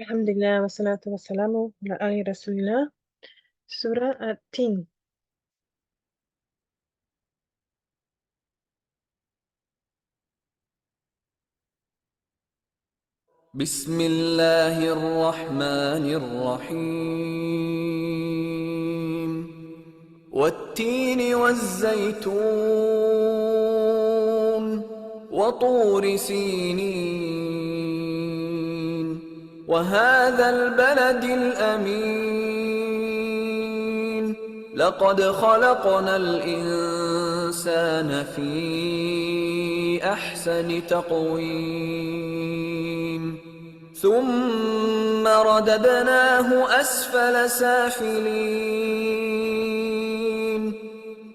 الحمد لله والصلاة والسلام على آل رسول الله سورة التين. بسم الله الرحمن الرحيم. والتين والزيتون وطور سينين. وهذا البلد الأمين. لقد خلقنا الإنسان في أحسن تقويم. ثم رددناه أسفل سافلين.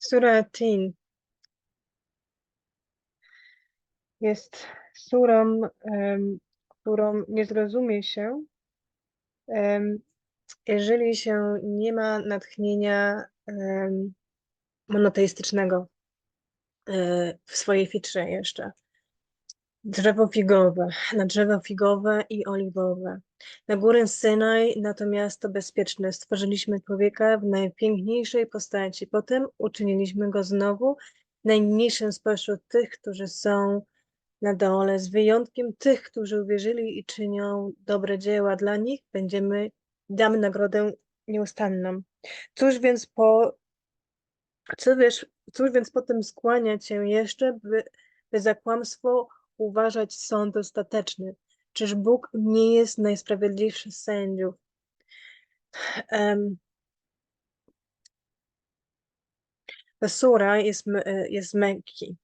Sura Atin jest surą, um, którą nie zrozumie się, um, jeżeli się nie ma natchnienia um, monoteistycznego e, w swojej fitrze jeszcze. Drzewo figowe, na drzewo figowe i oliwowe. Na górę Synaj natomiast to bezpieczne. Stworzyliśmy człowieka w najpiękniejszej postaci. Potem uczyniliśmy go znowu najmniejszym spośród tych, którzy są na dole, z wyjątkiem tych, którzy uwierzyli i czynią dobre dzieła. Dla nich będziemy, damy nagrodę nieustanną. Cóż więc po, co wiesz, cóż więc potem skłania cię jeszcze, by, by za kłamstwo uważać sąd ostateczny? Czyż Bóg nie jest najsprawiedliwszy z sędziów? Em, ta sura jest, e, jest Mekki.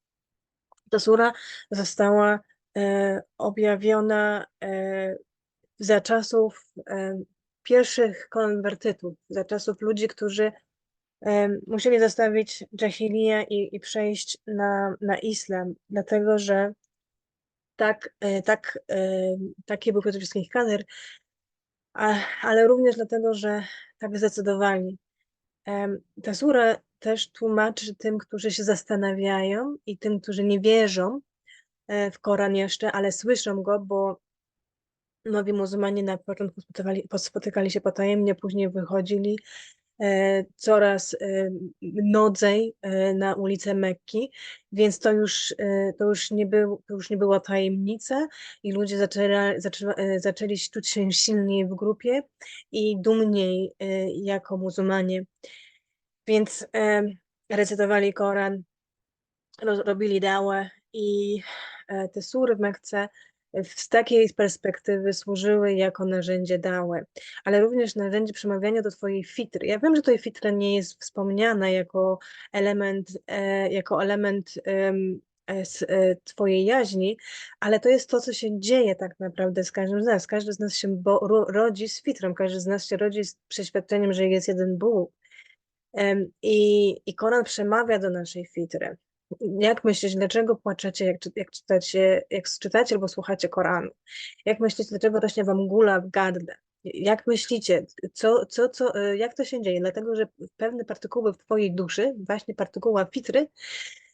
Ta sura została e, objawiona e, za czasów e, pierwszych konwertytów, za czasów ludzi, którzy e, musieli zostawić dżahilię i, i przejść na, na islam, dlatego że tak, e, tak, e, taki był przede wszystkim kader, ale również dlatego, że tak zdecydowali. Ta sura też tłumaczy tym, którzy się zastanawiają i tym, którzy nie wierzą e, w Koran jeszcze, ale słyszą go, bo nowi muzułmanie na początku spotykali, spotykali się potajemnie, później wychodzili coraz e, nodzej e, na ulice Mekki, więc to już, e, to już, nie, był, to już nie była tajemnica i ludzie zaczęli, zaczęli, zaczęli czuć się silniej w grupie i dumniej e, jako muzułmanie. Więc e, recytowali Koran, robili dałę i e, te sury w Mekce z takiej perspektywy służyły jako narzędzie dały, ale również narzędzie przemawiania do twojej fitry. Ja wiem, że tutaj fitra nie jest wspomniana jako element, e, jako element em, e, e, twojej jaźni, ale to jest to, co się dzieje tak naprawdę z każdym z nas. Każdy z nas się bo, ro, rodzi z fitrą, każdy z nas się rodzi z przeświadczeniem, że jest jeden Bóg. I, I Koran przemawia do naszej fitry. Jak myślisz, dlaczego płaczecie, jak, jak, czytacie, jak czytacie albo słuchacie Koranu? Jak myślicie, dlaczego rośnie wam gula w gardle? Jak myślicie, co, co, co, e, jak to się dzieje? Dlatego, że pewne partykuły w twojej duszy, właśnie partykuła fitry,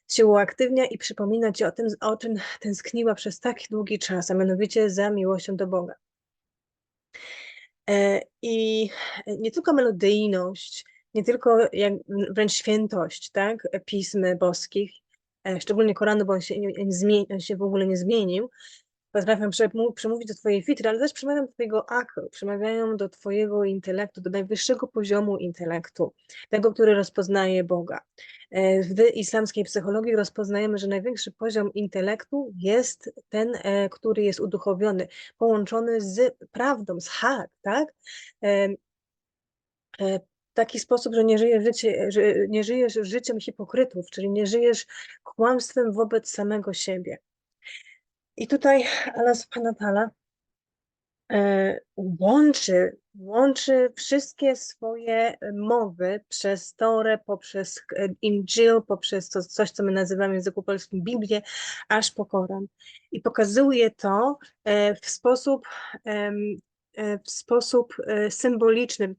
się uaktywnia i przypomina ci o tym, o czym tęskniła przez tak długi czas, a mianowicie za miłością do Boga. E, I nie tylko melodyjność, nie tylko jak, wręcz świętość, tak, pism boskich, szczególnie Koranu, bo on się, nie, on się w ogóle nie zmienił, potrafią przemówić do twojej fitry, ale też przemawiają do twojego akru, przemawiają do twojego intelektu, do najwyższego poziomu intelektu, tego, który rozpoznaje Boga. E, W islamskiej psychologii rozpoznajemy, że największy poziom intelektu jest ten, e, który jest uduchowiony, połączony z prawdą, z hak, tak? Taki sposób, że nie żyjesz, życie, że nie żyjesz życiem hipokrytów, czyli nie żyjesz kłamstwem wobec samego siebie. I tutaj Allah subhanahu wa e, łączy, łączy wszystkie swoje mowy przez Torę, poprzez e, Injil, poprzez to, coś, co my nazywamy w języku polskim Biblię, aż po Koran. I pokazuje to e, w sposób, w sposób symboliczny.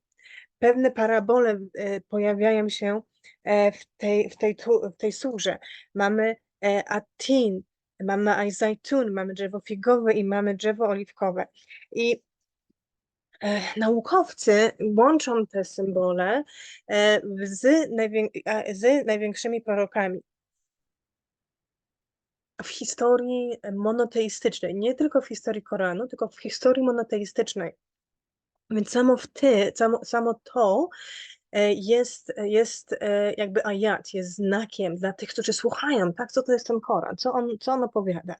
Pewne parabole e, pojawiają się e, w tej, w tej, w tej surze. Mamy e, Atin, mamy Aizajtun, mamy drzewo figowe i mamy drzewo oliwkowe. I naukowcy łączą te symbole z, z największymi prorokami. W historii monoteistycznej, nie tylko w historii Koranu, tylko w historii monoteistycznej. Więc samo w ty, samo, samo to e, jest, jest e, jakby ajat, jest znakiem dla tych, którzy słuchają, tak? Co to jest ten Koran, co on, co on opowiada.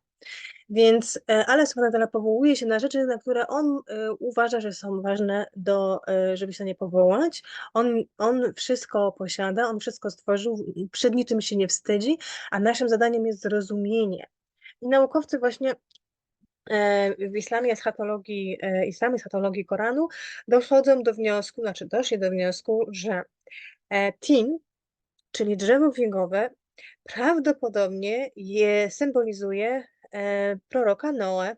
Więc e, Allah subhanahu wa ta'ala powołuje się na rzeczy, na które on e, uważa, że są ważne, do, e, żeby się nie powołać. On, on wszystko posiada, on wszystko stworzył, przed niczym się nie wstydzi, a naszym zadaniem jest zrozumienie. I naukowcy właśnie e, w islamie eschatologii, e, islamie eschatologii Koranu dochodzą do wniosku, znaczy doszli do wniosku, że e, tin, czyli drzewo figowe, prawdopodobnie je symbolizuje e, proroka Noe,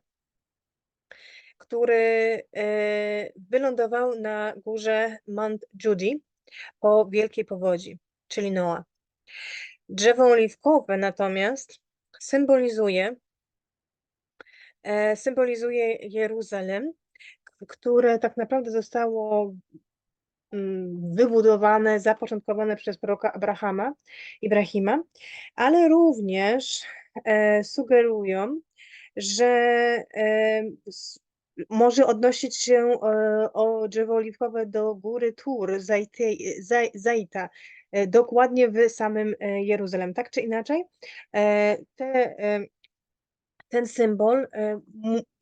który e, wylądował na górze Mount Judy po wielkiej powodzi, czyli Noa. Drzewo oliwkowe natomiast symbolizuje e, symbolizuje Jeruzalem, które tak naprawdę zostało mm, wybudowane, zapoczątkowane przez proroka Abrahama, Ibrahima, ale również e, sugerują, że e, może odnosić się e, o drzewo oliwkowe do góry Tur, Zajty- Zaj- Zaita, e, dokładnie w samym e, Jeruzalem. Tak czy inaczej, e, te e, ten symbol e,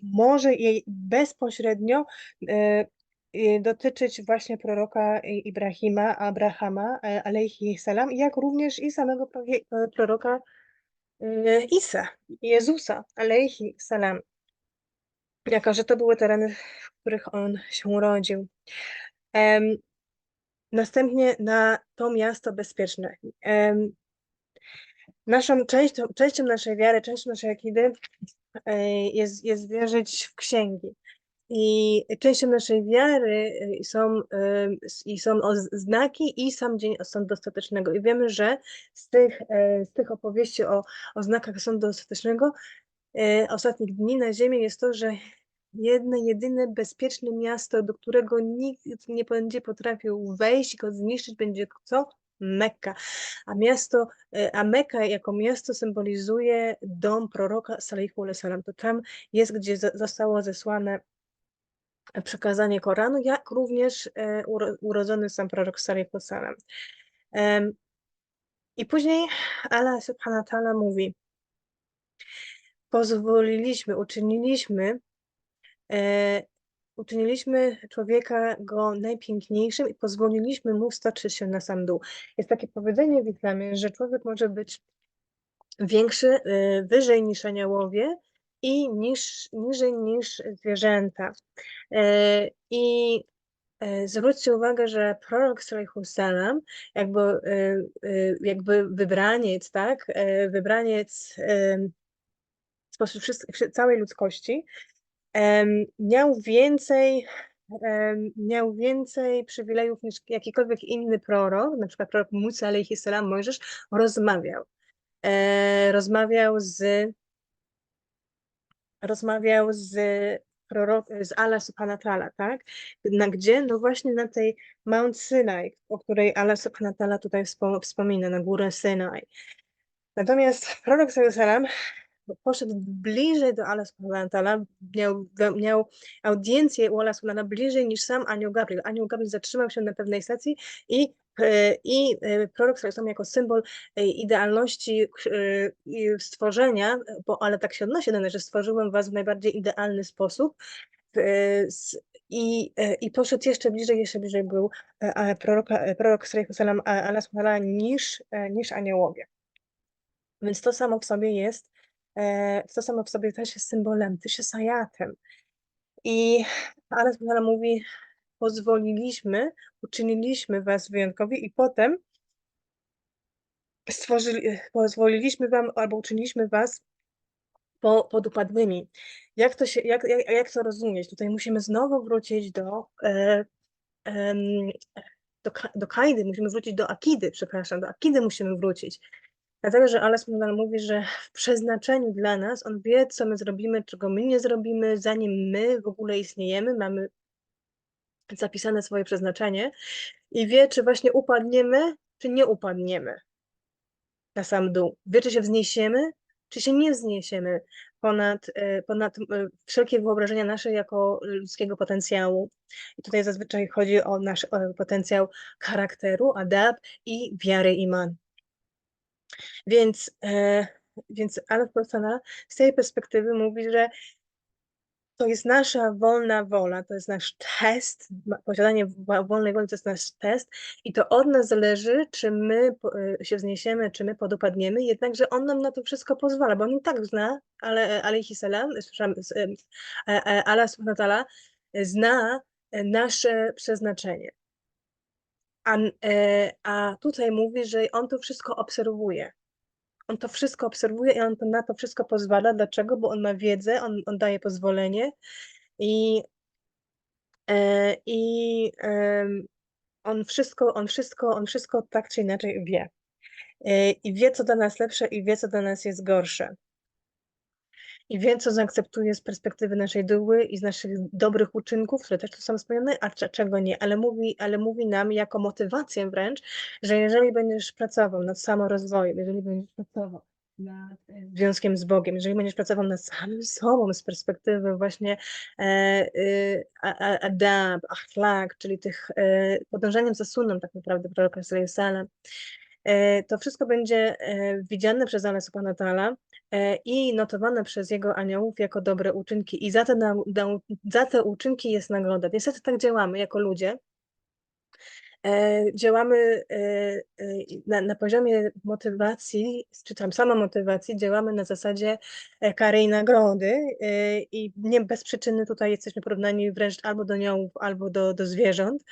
może jej bezpośrednio e, e, dotyczyć właśnie proroka Ibrahima, Abrahama, alejhi salam, jak również i samego proroka Isa, Jezusa, alejhi salam, jako że to były tereny, w których on się urodził. Następnie na to miasto bezpieczne. Naszą częścią, częścią naszej wiary, częścią naszej akidy e, jest, jest wierzyć w księgi. I częścią naszej wiary e, są, e, i są znaki i sam dzień sądu ostatecznego. I wiemy, że z tych, z tych opowieści o, o znakach sądu ostatecznego ostatnich dni na ziemi jest to, że jedno, jedyne bezpieczne miasto, do którego nikt nie będzie potrafił wejść go zniszczyć, będzie co? Mekka. A miasto, e, a Mekka jako miasto symbolizuje dom proroka Salihu salam. To tam jest, gdzie zostało zesłane przekazanie Koranu, jak również e, uro, urodzony sam prorok Salihu salam. Em, I później Allah subhanahu wa mówi, pozwoliliśmy, uczyniliśmy e, uczyniliśmy człowieka go najpiękniejszym i pozwoliliśmy mu stoczyć się na sam dół. Jest takie powiedzenie w islamie, że człowiek może być większy, e, wyżej niż aniołowie i niż, niżej niż zwierzęta. E, I e, zwróćcie uwagę, że prorok Salam, jakby, jakby wybraniec, tak, wybraniec spośród całej ludzkości, miał więcej, miał więcej przywilejów niż jakikolwiek inny prorok, na przykład prorok Musa alejhi salam, Mojżesz, rozmawiał. E, rozmawiał z rozmawiał z prorok, z Allah subhanahu ta'ala, tak? Na gdzie? No właśnie na tej Mount Sinai, o której Allah subhanahu ta'ala tutaj wspo- wspomina, na górę Sinai. Natomiast prorok sallallahu poszedł bliżej do wa ta'ala, miał, miał audiencję u wa ta'ala bliżej niż sam anioł Gabriel. Anioł Gabriel zatrzymał się na pewnej stacji i e, i e, prorok sam jako symbol e, idealności stworzenia, bo ale tak się odnosi do że stworzyłem was w najbardziej idealny sposób, i, i poszedł jeszcze bliżej, jeszcze bliżej był proroka, prorok salam ta'ala niż, niż aniołowie. Więc to samo w sobie jest, to samo w sobie też jest symbolem, też jest ajatem. I Allah ta'ala mówi, pozwoliliśmy, uczyniliśmy was wyjątkowi i potem stworzyli, pozwoliliśmy wam albo uczyniliśmy was po, podupadłymi. Jak to, się, jak, jak, jak to rozumieć? Tutaj musimy znowu wrócić do, e, em, do, do kajdy, musimy wrócić do akidy, przepraszam, do akidy musimy wrócić. Dlatego, że wa ta'ala mówi, że w przeznaczeniu dla nas On wie, co my zrobimy, czego my nie zrobimy, zanim my w ogóle istniejemy, mamy zapisane swoje przeznaczenie i wie, czy właśnie upadniemy, czy nie upadniemy na sam dół. Wie, czy się wzniesiemy, czy się nie wzniesiemy ponad, e, ponad wszelkie wyobrażenia nasze jako ludzkiego potencjału. I tutaj zazwyczaj chodzi o nasz e, potencjał charakteru, adab i wiary iman. Więc, e, więc Allah Ta'ala z tej perspektywy mówi, że to jest nasza wolna wola, to jest nasz test, posiadanie wolnej woli to jest nasz test i to od nas zależy, czy my e, się wzniesiemy, czy my podupadniemy, jednakże On nam na to wszystko pozwala, bo On i tak zna, ale alaihi salam, e, Allah zna e, nasze przeznaczenie. A, e, a tutaj mówi, że On to wszystko obserwuje. On to wszystko obserwuje i on to, na to wszystko pozwala. Dlaczego? Bo on ma wiedzę, on, on daje pozwolenie i, e, i on wszystko, on wszystko, on wszystko tak czy inaczej wie. E, I wie, co dla nas lepsze i wie, co dla nas jest gorsze. I wie, co zaakceptuje z perspektywy naszej duły i z naszych dobrych uczynków, które też tu są wspomniane, a cze- czego nie. Ale mówi, ale mówi nam jako motywację wręcz, że jeżeli będziesz pracował nad samorozwojem, jeżeli będziesz pracował nad e, związkiem z Bogiem, jeżeli będziesz pracował nad samym sobą z perspektywy właśnie e, a- adab, akhlaq, czyli tych e, podążaniem za sunną tak naprawdę proroka sallallahu e, to wszystko będzie e, widziane przez Allah subhanahu ta'ala e, i notowane przez jego aniołów jako dobre uczynki. I za te, za te uczynki jest nagroda. Niestety tak działamy jako ludzie. E, działamy e, e, na, na poziomie motywacji, czy tam samomotywacji, działamy na zasadzie e, kary i nagrody e, i nie bez przyczyny tutaj jesteśmy porównani wręcz albo do aniołów, albo do, do zwierząt.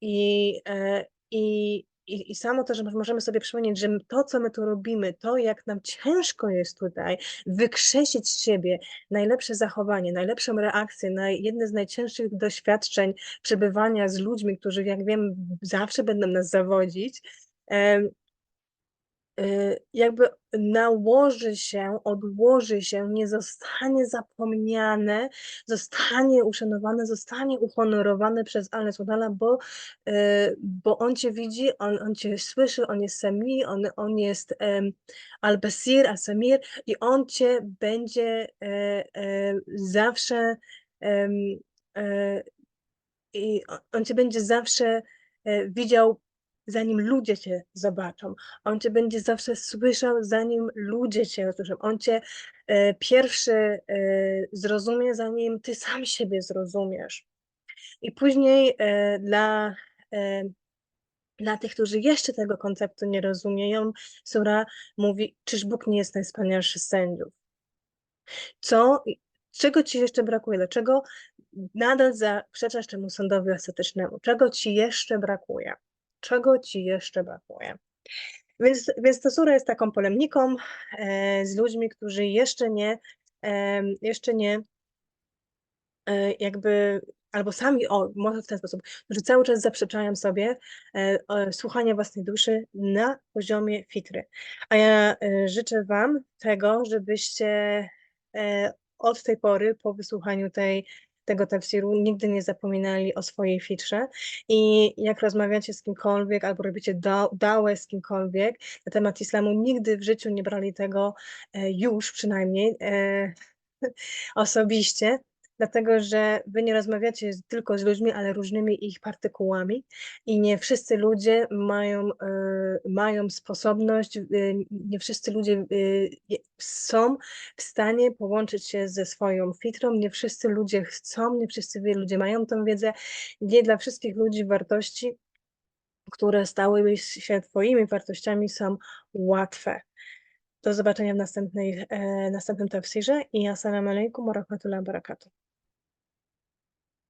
I, e, i, i, I samo to, że możemy sobie przypomnieć, że to, co my tu robimy, to jak nam ciężko jest tutaj wykrzesić z siebie najlepsze zachowanie, najlepszą reakcję na jedne z najcięższych doświadczeń przebywania z ludźmi, którzy, jak wiem, zawsze będą nas zawodzić, jakby nałoży się, odłoży się, nie zostanie zapomniane, zostanie uszanowane, zostanie uhonorowane przez Allah Subhanahu, bo, y, bo On Cię widzi, On, on Cię słyszy, On jest Sami, On, on jest em, Al-Basir, Al-Samir i On Cię będzie e, e, zawsze e, i on cię będzie zawsze widział, zanim ludzie cię zobaczą. On cię będzie zawsze słyszał, zanim ludzie cię usłyszą. On cię e, pierwszy e, zrozumie, zanim ty sam siebie zrozumiesz. I później e, dla, e, dla tych, którzy jeszcze tego konceptu nie rozumieją, Sura mówi, czyż Bóg nie jest najwspanialszy z sędziów? Co, czego ci jeszcze brakuje? Dlaczego nadal zaprzeczasz temu sądowi ostatecznemu? Czego ci jeszcze brakuje? Czego ci jeszcze brakuje? Więc, więc ta sura jest taką polemiką e, z ludźmi, którzy jeszcze nie, e, jeszcze nie e, jakby, albo sami, o, może w ten sposób, którzy cały czas zaprzeczają sobie e, słuchania własnej duszy na poziomie fitry. A ja e, życzę Wam tego, żebyście e, od tej pory, po wysłuchaniu tej tego tafsiru nigdy nie zapominali o swojej fitrze. I jak rozmawiacie z kimkolwiek albo robicie da- dałę z kimkolwiek na temat islamu, nigdy w życiu nie brali tego e, już przynajmniej e, osobiście, dlatego że wy nie rozmawiacie tylko z ludźmi, ale różnymi ich partykułami i nie wszyscy ludzie mają, e, mają sposobność, e, nie wszyscy ludzie e, są w stanie połączyć się ze swoją fitrą, nie wszyscy ludzie chcą, nie wszyscy ludzie mają tą wiedzę, nie dla wszystkich ludzi wartości, które stały się twoimi wartościami są łatwe. Do zobaczenia w następnej, e, następnym tafsirze i assalamu alaikum wa rahmatullahi wa barakatuh.